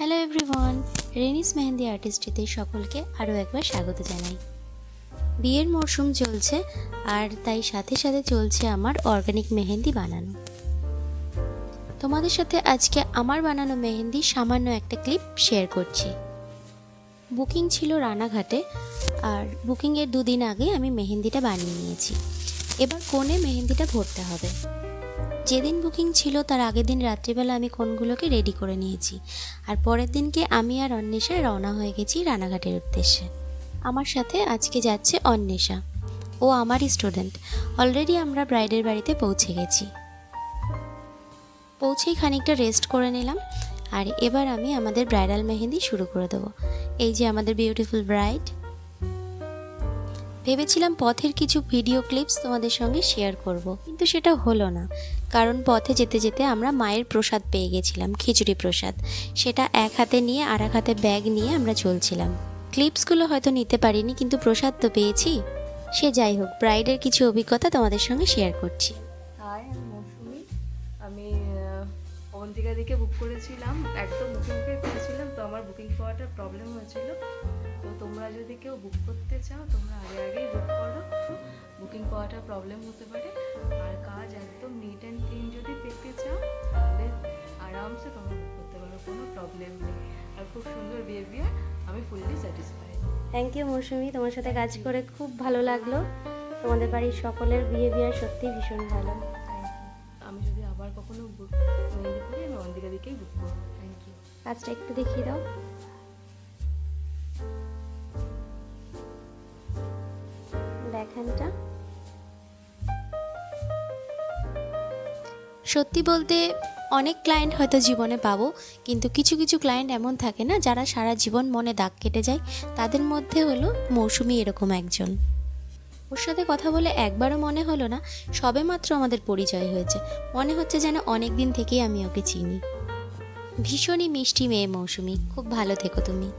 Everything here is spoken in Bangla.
হ্যালো এভরিওয়ান রেনিস মেহেন্দি আর্টিস্ট্রিতে সকলকে আরও একবার স্বাগত জানাই। বিয়ের মরশুম চলছে আর তাই সাথে সাথে চলছে আমার অর্গানিক মেহেন্দি বানানো। তোমাদের সাথে আজকে আমার বানানো মেহেন্দি সামান্য একটা ক্লিপ শেয়ার করছি। বুকিং ছিল রানাঘাটে আর বুকিংয়ের দুদিন আগে আমি মেহেন্দিটা বানিয়ে নিয়েছি। এবার কোণে মেহেন্দিটা ভরতে হবে। যেদিন বুকিং ছিল তার আগের দিন রাত্রিবেলা আমি কোনগুলোকে রেডি করে নিয়েছি। আর পরের দিনকে আমি আর অন্বেষা রওনা হয়ে গেছি রানাঘাটের উদ্দেশ্যে। আমার সাথে আজকে যাচ্ছে অন্বেষা। ও আমারই স্টুডেন্ট অলরেডি আমরা ব্রাইডের বাড়িতে পৌঁছে গেছি। পৌঁছেই খানিকটা রেস্ট করে নিলাম। আর এবার আমি আমাদের ব্রাইডাল মেহেন্দি শুরু করে দেবো। এই যে আমাদের বিউটিফুল ব্রাইড ভেবেছিলাম পথের কিছু ভিডিও ক্লিপস তোমাদের সঙ্গে শেয়ার করব, কিন্তু সেটা হলো না। কারণ পথে যেতে যেতে আমরা মায়ের প্রসাদ পেয়ে গেছিলাম, খিচুড়ি প্রসাদ। সেটা এক হাতে নিয়ে আর এক হাতে ব্যাগ নিয়ে আমরা চলছিলাম। ক্লিপসগুলো হয়তো নিতে পারিনি, কিন্তু প্রসাদ তো পেয়েছি। সে যাই হোক ব্রাইডের কিছু অভিজ্ঞতা তোমাদের সঙ্গে শেয়ার করছি। আমি মৌসুমি। আমি অবন্তিকা দিকে বুক করেছিলাম, একদম বুকিং মুখে করেছিলাম, তো আমার বুকিং পাওয়াটা প্রবলেম হয়েছিল। তো তোমরা যদি কেউ বুক করতে চাও তোমরা আগে আগেই বুক করো। বুকিং পাওয়াটা প্রবলেম হতে পারে। আর কাজ একদম নিট অ্যান্ড ক্লিন যদি পেতে চাও তাহলে আরামসে তোমরা বুক করতে পারো কোনো প্রবলেম নেই। আর খুব সুন্দর বিহেভিয়ার আমি fully satisfied thank you Mousumi. তোমার সাথে কাজ করে খুব ভালো লাগল। তোমাদের বাড়ির সকলের বিহেভিয়ার সত্যি ভীষণ ভালো। আমি যদি আবার কখনো বুক মেহেন্দি করি আমি অন্তিকা দিকেই বুক করব। থ্যাংক ইউ কাজটা একটু দেখিয়ে দাও। ব্যাকহ্যান্ডটা সত্যি বলতে অনেক ক্লায়েন্ট হয়তো জীবনে পাবো, কিন্তু কিছু কিছু ক্লায়েন্ট এমন থাকে না, যারা সারা জীবন মনে দাগ কেটে যায়। তাদের মধ্যে হলো মৌসুমি এরকম একজন। ওর সাথে কথা বলে একবারও মনে হলো না সবেমাত্র আমাদের পরিচয় হয়েছে। মনে হচ্ছে যেন অনেক দিন থেকেই আমি ওকে চিনি। ভীষণই মিষ্টি মেয়ে মৌসুমি, খুব ভালো থেকো তুমি।